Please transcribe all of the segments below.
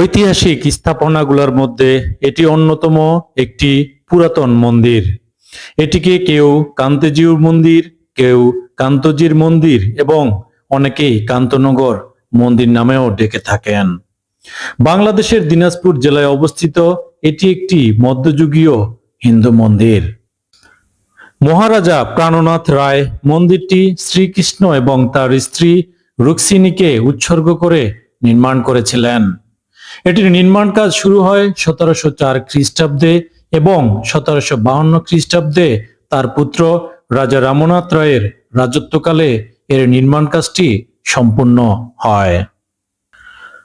ঐতিহাসিক স্থাপনাগুলোর মধ্যে এটি অন্যতম একটি পুরাতন মন্দির। এটিকে কেউ কান্তজিউর মন্দির, কেউ কান্তজির মন্দির এবং অনেকেই কান্তনগর মন্দির নামেও ডেকে থাকেন। বাংলাদেশের দিনাজপুর জেলায় অবস্থিত এটি একটি মধ্যযুগীয় হিন্দু মন্দির। মহারাজা প্রাণনাথ রায় মন্দিরটি শ্রীকৃষ্ণ এবং তার স্ত্রী রুক্সিণীকে উৎসর্গ করে নির্মাণ করেছিলেন। এটির নির্মাণ কাজ শুরু হয় সতেরোশো চার খ্রিস্টাব্দে এবং সতেরোশো বাহান্ন খ্রিস্টাব্দে তার পুত্র রাজা রামনাথ রায়ের রাজত্বকালে এর নির্মাণ কাজটি সম্পূর্ণ হয়।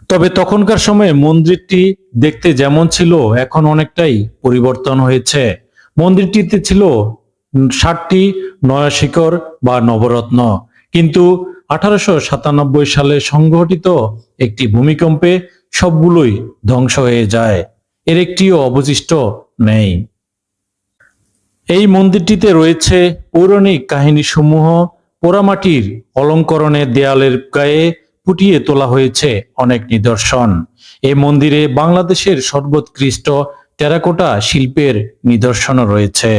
তবে তখনকার সময়ে মন্দিরটি দেখতে যেমন ছিল, এখন অনেকটাই পরিবর্তন হয়েছে। মন্দিরটিতে ছিল ষাটটি নয়াশিকর বা নবরত্ন। কিন্তু আঠারোশো সাতানব্বই সালে সংঘটিত একটি ভূমিকম্পে সবগুলোই ধ্বংস হয়ে যায়। এর একটিও অবশিষ্ট নেই। এই মন্দিরটিতে রয়েছে পৌরাণিক কাহিনীসমূহ। পোড়ামাটির অলঙ্করণের দেয়ালের গায়ে ফুটিয়ে তোলা হয়েছে অনেক নিদর্শন। এই মন্দিরে বাংলাদেশের সর্বোৎকৃষ্ট টেরাকোটা শিল্পের নিদর্শনও রয়েছে।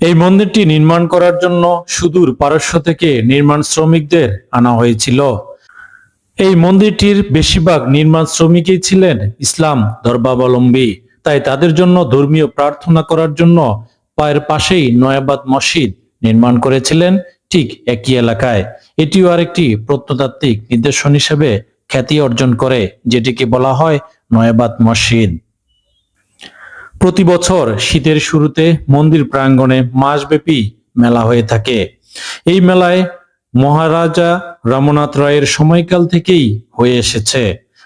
এই মন্দিরটি নির্মাণ করার জন্য সুদূর পারস্য থেকে নির্মাণ শ্রমিকদের আনা হয়েছিল। এই মন্দিরটির বেশিরভাগ নির্মাণ শ্রমিকই ছিলেন ইসলাম ধর্মাবলম্বী। তাই তাদের জন্য ধর্মীয় প্রার্থনা করার জন্য পায়ের পাশেই নয়াবাদ মসজিদ নির্মাণ করেছিলেন ঠিক একই এলাকায়। এটিও আরেকটি প্রত্নতাত্ত্বিক নিদর্শন হিসেবে খ্যাতি অর্জন করে, যেটিকে বলা হয় নয়াবাদ মসজিদ। প্রতি বছর শীতের শুরুতে মন্দির প্রাঙ্গণে মাসব্যাপী মেলা হয়ে থাকে। এই মেলায় মহারাজা রামনাথ রায়ের সময়কাল থেকেই হয়ে এসেছে।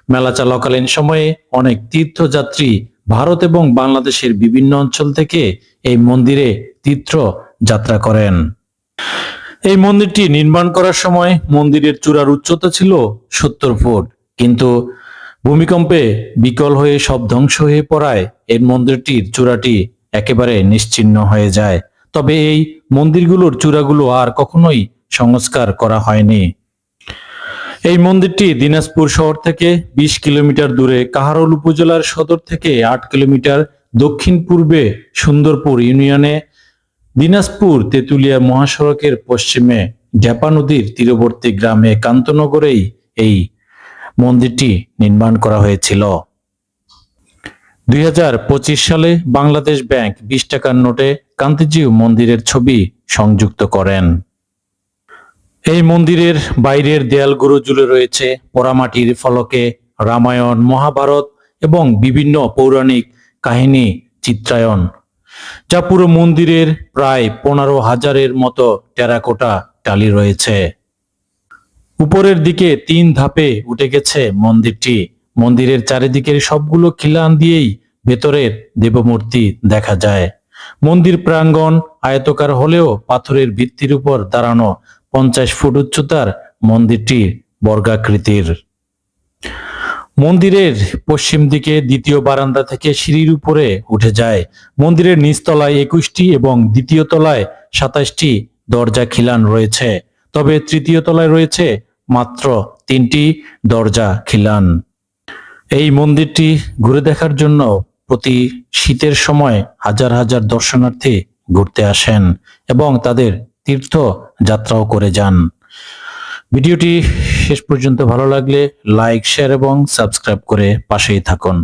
মেলা চলাকালীন সময়ে অনেক তীর্থযাত্রী ভারত এবং বাংলাদেশের বিভিন্ন অঞ্চল থেকে এই মন্দিরে তীর্থ যাত্রা করেন। এই মন্দিরটি নির্মাণ করার সময় মন্দিরের চূড়ার উচ্চতা ছিল সত্তর ফুট। কিন্তু ভূমিকম্পে বিকল হয়ে সব ধ্বংস হয়ে পড়ায় এই মন্দিরটির চূড়াটি একেবারে নিশ্চিহ্ন হয়ে যায়। তবে এই মন্দিরগুলোর চূড়াগুলো আর কখনোই সংস্কার করা হয়নি। এই মন্দিরটি দিনাজপুর শহর থেকে বিশ কিলোমিটার দূরে কাহারোল উপজেলার সদর থেকে আট কিলোমিটার দক্ষিণ পূর্বে সুন্দরপুর ইউনিয়নে দিনাজপুর তেঁতুলিয়া মহাসড়কের পশ্চিমে ঢেপা নদীর তীরবর্তী গ্রামে কান্তনগরেই এই মন্দিরটি নির্মাণ করা হয়েছিল। দুই হাজার পঁচিশ সালে বাংলাদেশ ব্যাংক বিশ টাকার নোটে কান্তিজিউ মন্দিরের ছবি সংযুক্ত করেন। এই মন্দিরের বাইরের দেয়ালগুলো জুড়ে রয়েছে পোড়ামাটির ফলকে রামায়ণ, মহাভারত এবং বিভিন্ন পৌরাণিক কাহিনী চিত্রায়ন যা পুরো মন্দিরের প্রায় পনেরো হাজারের মতো টেরাকোটা টালি রয়েছে। উপরের দিকে তিন ধাপে উঠে গেছে মন্দিরটি। মন্দিরের চারিদিকের সবগুলো খিলান দিয়েই ভেতরের দেবমূর্তি দেখা যায়। মন্দির প্রাঙ্গণ আয়তকার হলেও পাথরের ভিত্তির উপর দাঁড়ানো পঞ্চাশ ফুট উচ্চতার মন্দিরটি বর্গাকৃতির। মন্দিরের পশ্চিম দিকে দ্বিতীয় বারান্দা থেকে সিঁড়ির উপরে উঠে যায়। মন্দিরের নিচতলায় একুশটি এবং দ্বিতীয় তলায় সাতাশটি দরজা খিলান রয়েছে। তবে তৃতীয় তলায় রয়েছে মাত্র তিনটি দরজা খিলান। এই মন্দিরটি ঘুরে দেখার জন্য প্রতি শীতের সময় হাজার হাজার দর্শনার্থী ঘুরতে আসেন এবং তাদের তীর্থ যাত্রাও করে যান। ভিডিওটি শেষ পর্যন্ত ভালো লাগলে লাইক শেয়ার এবং সাবস্ক্রাইব করে পাশেই থাকুন।